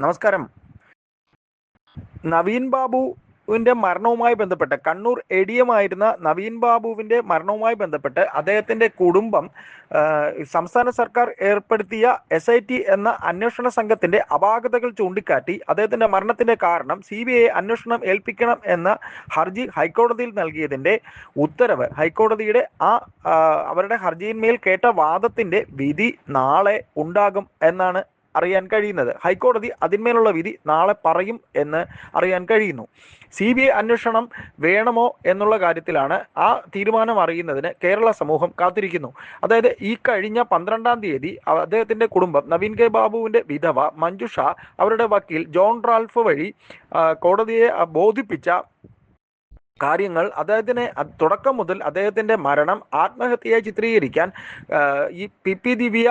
നമസ്കാരം. നവീൻ ബാബുവിന്റെ മരണവുമായി ബന്ധപ്പെട്ട് കണ്ണൂർ എ ഡി എം ആയിരുന്ന നവീൻ ബാബുവിന്റെ മരണവുമായി ബന്ധപ്പെട്ട് അദ്ദേഹത്തിന്റെ കുടുംബം സംസ്ഥാന സർക്കാർ ഏർപ്പെടുത്തിയ എസ് ഐ ടി എന്ന അന്വേഷണ സംഘത്തിന്റെ അപാകതകൾ ചൂണ്ടിക്കാട്ടി അദ്ദേഹത്തിന്റെ മരണത്തിന്റെ കാരണം സി ബി ഐ അന്വേഷണം ഏൽപ്പിക്കണം എന്ന ഹർജി ഹൈക്കോടതിയിൽ നൽകിയതിന്റെ ഉത്തരവ്. ഹൈക്കോടതിയുടെ ആ അവരുടെ ഹർജിയിന്മേൽ കേട്ട വാദത്തിന്റെ വിധി നാളെ ഉണ്ടാകും എന്നാണ് അറിയാൻ കഴിയുന്നത്. ഹൈക്കോടതി അതിന്മേലുള്ള വിധി നാളെ പറയും എന്ന് അറിയാൻ കഴിയുന്നു. സി ബി ഐ അന്വേഷണം വേണമോ എന്നുള്ള കാര്യത്തിലാണ് ആ തീരുമാനം അറിയുന്നതിന് കേരള സമൂഹം കാത്തിരിക്കുന്നു. അതായത് ഈ കഴിഞ്ഞ പന്ത്രണ്ടാം തീയതി അദ്ദേഹത്തിന്റെ കുടുംബം നവീൻ കെ ബാബുവിന്റെ വിധവ മഞ്ജുഷ അവരുടെ വക്കീൽ ജോൺ റാൽഫ് വഴി കോടതിയെ ബോധിപ്പിച്ച കാര്യങ്ങൾ അദ്ദേഹത്തിന് തുടക്കം മുതൽ അദ്ദേഹത്തിന്റെ മരണം ആത്മഹത്യയായി ചിത്രീകരിക്കാൻ ഈ പി പി ദിവ്യ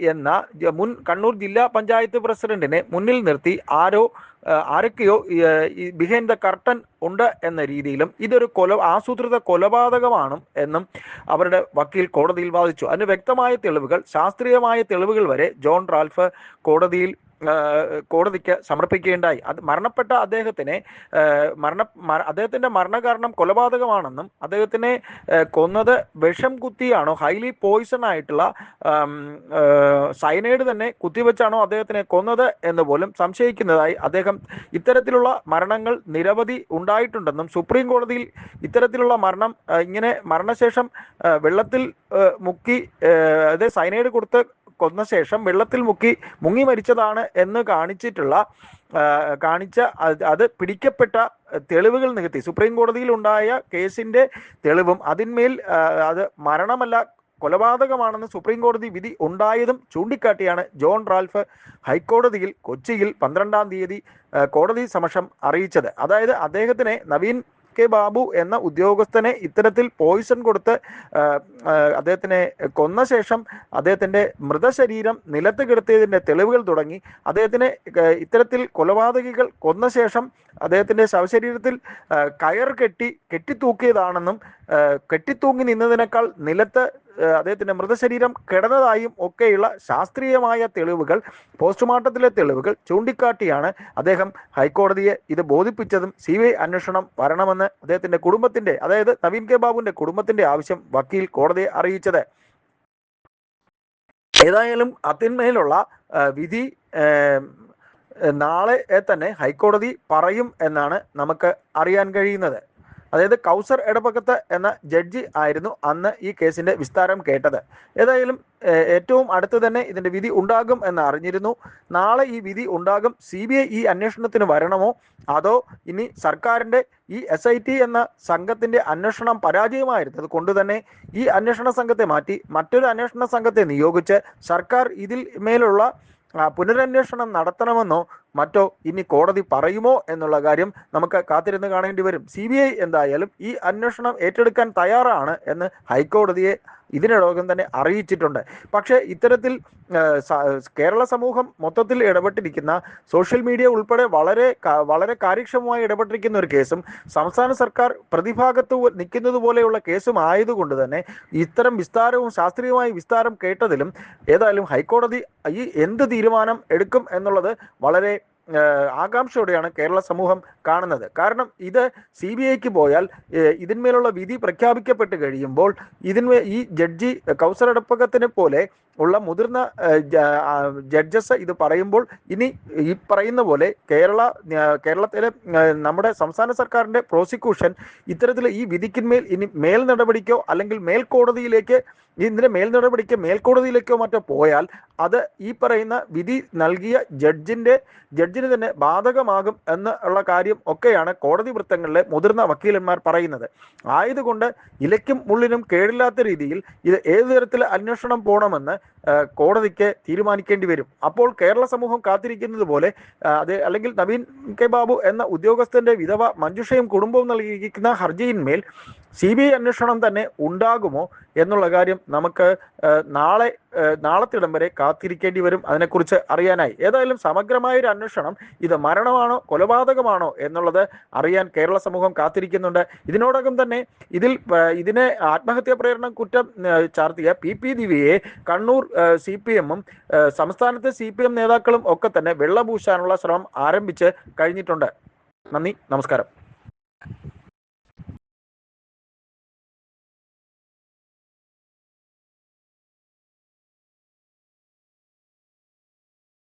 എന്ന മുൻ കണ്ണൂർ ജില്ലാ പഞ്ചായത്ത് പ്രസിഡന്റിനെ മുന്നിൽ നിർത്തി ആരോ ആരൊക്കെയോ ബിഹൈൻഡ് ദ കർട്ടൻ ഉണ്ട് എന്ന രീതിയിലും ഇതൊരു കൊല ആസൂത്രിത കൊലപാതകമാണ് എന്നും അവരുടെ വക്കീൽ കോടതിയിൽ വാദിച്ചു. അതിന് വ്യക്തമായ തെളിവുകൾ ശാസ്ത്രീയമായ തെളിവുകൾ വരെ ജോൺ റാൽഫ് കോടതിയിൽ കോടതിക്ക് സമർപ്പിക്കുകയുണ്ടായി. അത് മരണപ്പെട്ട അദ്ദേഹത്തിനെ മരണ അദ്ദേഹത്തിന്റെ മരണകാരണം കൊലപാതകമാണെന്നും അദ്ദേഹത്തിനെ കൊന്നത് വിഷം കുത്തിയാണോ ഹൈലി പോയിസൺ ആയിട്ടുള്ള സൈനൈഡ് തന്നെ കുത്തിവെച്ചാണോ അദ്ദേഹത്തിനെ കൊന്നത് എന്ന് പോലും സംശയിക്കുന്നതായി അദ്ദേഹം ഇത്തരത്തിലുള്ള മരണങ്ങൾ നിരവധി ഉണ്ടായിട്ടുണ്ടെന്നും സുപ്രീം കോടതിയിൽ ഇത്തരത്തിലുള്ള മരണം ഇങ്ങനെ മരണശേഷം വെള്ളത്തിൽ മുക്കി അതായത് അത് സയനൈഡ് കൊടുത്ത് കൊന്ന ശേഷം വെള്ളത്തിൽ മുക്കി മുങ്ങി മരിച്ചതാണ് എന്ന് കാണിച്ചിട്ടുള്ള കാണിച്ച അത് പിടിക്കപ്പെട്ട തെളിവുകൾ നികത്തി. സുപ്രീം കോടതിയിൽ ഉണ്ടായ കേസിന്റെ തെളിവും അതിന്മേൽ അത് മരണമല്ല കൊലപാതകമാണെന്ന് സുപ്രീം കോടതി വിധി ഉണ്ടായതും ചൂണ്ടിക്കാട്ടിയാണ് ജോൺ റാൽഫ് ഹൈക്കോടതിയിൽ കൊച്ചിയിൽ പന്ത്രണ്ടാം തീയതി കോടതി സമക്ഷം അറിയിച്ചത്. അതായത് അദ്ദേഹത്തിനെ നവീൻ കെ ബാബു എന്ന ഉദ്യോഗസ്ഥനെ ഇത്തരത്തിൽ പോയിസൺ കൊടുത്ത് അദ്ദേഹത്തിനെ കൊന്ന ശേഷം അദ്ദേഹത്തിന്റെ മൃതശരീരം നിലത്ത് കിടത്തിയതിന്റെ തെളിവുകൾ തുടങ്ങി. അദ്ദേഹത്തിനെ ഇത്തരത്തിൽ കൊലപാതകികൾ കൊന്ന ശേഷം അദ്ദേഹത്തിന്റെ ശവശരീരത്തിൽ കയർ കെട്ടി കെട്ടിത്തൂക്കിയതാണെന്നും കെട്ടിത്തൂങ്ങി നിന്നതിനേക്കാൾ നിലത്ത് ആ, അദ്ദേഹത്തിന്റെ മൃതശരീരം കിടന്നതായും ഒക്കെയുള്ള ശാസ്ത്രീയമായ തെളിവുകൾ പോസ്റ്റ്മോർട്ടത്തിലെ തെളിവുകൾ ചൂണ്ടിക്കാട്ടിയാണ് അദ്ദേഹം ഹൈക്കോടതിയെ ഇത് ബോധിപ്പിച്ചതും സി ബി ഐ അന്വേഷണം വരണമെന്ന് അദ്ദേഹത്തിന്റെ കുടുംബത്തിന്റെ അതായത് നവീൻ കെ ബാബുവിന്റെ കുടുംബത്തിന്റെ ആവശ്യം വക്കീൽ കോടതിയെ അറിയിച്ചത്. ഏതായാലും അതിന്മേലുള്ള വിധി നാളെ തന്നെ ഹൈക്കോടതി പറയും എന്നാണ് നമുക്ക് അറിയാൻ കഴിയുന്നത്. അതായത് കൗസർ ഇടപക്കത്ത് എന്ന ജഡ്ജി ആയിരുന്നു അന്ന് ഈ കേസിന്റെ വിസ്താരം കേട്ടത്. ഏതായാലും ഏറ്റവും അടുത്ത് തന്നെ ഇതിന്റെ വിധി ഉണ്ടാകും എന്ന് അറിഞ്ഞിരുന്നു. നാളെ ഈ വിധി ഉണ്ടാകും. സി ബി ഐ ഈ അന്വേഷണത്തിന് വരണമോ? അതോ ഇനി സർക്കാരിന്റെ ഈ എസ് ഐ ടി എന്ന സംഘത്തിന്റെ അന്വേഷണം പരാജയമായിരുന്നത് കൊണ്ട് തന്നെ ഈ അന്വേഷണ സംഘത്തെ മാറ്റി മറ്റൊരു അന്വേഷണ സംഘത്തെ നിയോഗിച്ച് സർക്കാർ ഇതിൽ മേലുള്ള പുനരന്വേഷണം നടത്തണമെന്നോ മറ്റോ ഇനി കോടതി പറയുമോ എന്നുള്ള കാര്യം നമുക്ക് കാത്തിരുന്ന് കാണേണ്ടി വരും. സി എന്തായാലും ഈ അന്വേഷണം ഏറ്റെടുക്കാൻ തയ്യാറാണ് എന്ന് ഹൈക്കോടതിയെ ഇതിനോടകം തന്നെ അറിയിച്ചിട്ടുണ്ട്. പക്ഷേ ഇത്തരത്തിൽ കേരള സമൂഹം മൊത്തത്തിൽ ഇടപെട്ടിരിക്കുന്ന സോഷ്യൽ മീഡിയ ഉൾപ്പെടെ വളരെ വളരെ കാര്യക്ഷമമായി ഇടപെട്ടിരിക്കുന്ന ഒരു കേസും സംസ്ഥാന സർക്കാർ പ്രതിഭാഗത്ത് നിൽക്കുന്നത് പോലെയുള്ള കേസും ആയതുകൊണ്ട് തന്നെ ഇത്തരം വിസ്താരവും ശാസ്ത്രീയമായ വിസ്താരം കേട്ടതിലും ഏതായാലും ഹൈക്കോടതി ഈ എന്ത് തീരുമാനം എടുക്കും എന്നുള്ളത് വളരെ ആകാംക്ഷയോടെയാണ് കേരള സമൂഹം കാണുന്നത്. കാരണം ഇത് സി ബി ഐക്ക് പോയാൽ ഇതിന്മേലുള്ള വിധി പ്രഖ്യാപിക്കപ്പെട്ട് കഴിയുമ്പോൾ ഇതിന്മേ ഈ ജഡ്ജി കൗസർ അടപ്പകത്തിനെ പോലെ ഉള്ള മുതിർന്ന ജഡ്ജസ് ഇത് പറയുമ്പോൾ ഇനി ഈ പറയുന്ന പോലെ കേരള കേരളത്തിലെ നമ്മുടെ സംസ്ഥാന സർക്കാരിന്റെ പ്രോസിക്യൂഷൻ ഇത്തരത്തിൽ ഈ വിധിക്കിന്മേൽ ഇനി മേൽ നടപടിക്കോ അല്ലെങ്കിൽ മേൽക്കോടതിയിലേക്ക് ഇതിന്റെ മേൽ നടപടിക്ക് മേൽക്കോടതിയിലേക്കോ മറ്റോ പോയാൽ അത് ഈ പറയുന്ന വിധി നൽകിയ ജഡ്ജിന്റെ ജഡ്ജിന് തന്നെ ബാധകമാകും എന്നുള്ള കാര്യം ഒക്കെയാണ് കോടതി വൃത്തങ്ങളിലെ മുതിർന്ന വക്കീലന്മാർ പറയുന്നത്. ആയതുകൊണ്ട് ഇലയ്ക്കും മുള്ളിനും കേടില്ലാത്ത രീതിയിൽ ഇത് ഏതു തരത്തിൽ അന്വേഷണം പോകണമെന്ന് കോടതിക്ക് തീരുമാനിക്കേണ്ടി വരും. അപ്പോൾ കേരള സമൂഹം കാത്തിരിക്കുന്നത് പോലെ അത് അല്ലെങ്കിൽ നവീൻ കെ ബാബു എന്ന ഉദ്യോഗസ്ഥന്റെ വിധവ മഞ്ജുഷയും കുടുംബവും നൽകിയിരിക്കുന്ന ഹർജിയിന്മേൽ സി ബി ഐ അന്വേഷണം തന്നെ ഉണ്ടാകുമോ എന്നുള്ള കാര്യം നമുക്ക് നാളെ നാളത്തെ നാളത്തിടം വരെ കാത്തിരിക്കേണ്ടി വരും. അതിനെക്കുറിച്ച് അറിയാനായി. ഏതായാലും സമഗ്രമായ ഒരു അന്വേഷണം ഇത് മരണമാണോ കൊലപാതകമാണോ എന്നുള്ളത് അറിയാൻ കേരള സമൂഹം കാത്തിരിക്കുന്നുണ്ട്. ഇതിനോടകം തന്നെ ഇതിൽ ഇതിനെ ആത്മഹത്യാ പ്രേരണ കുറ്റം ചാർത്തിയ പി പി ദിവ്യയെ കണ്ണൂർ സി പി എമ്മും സംസ്ഥാനത്തെ സി പി എം നേതാക്കളും ഒക്കെ തന്നെ വെള്ളപൂശാനുള്ള ശ്രമം ആരംഭിച്ച് കഴിഞ്ഞിട്ടുണ്ട്. നന്ദി നമസ്കാരം.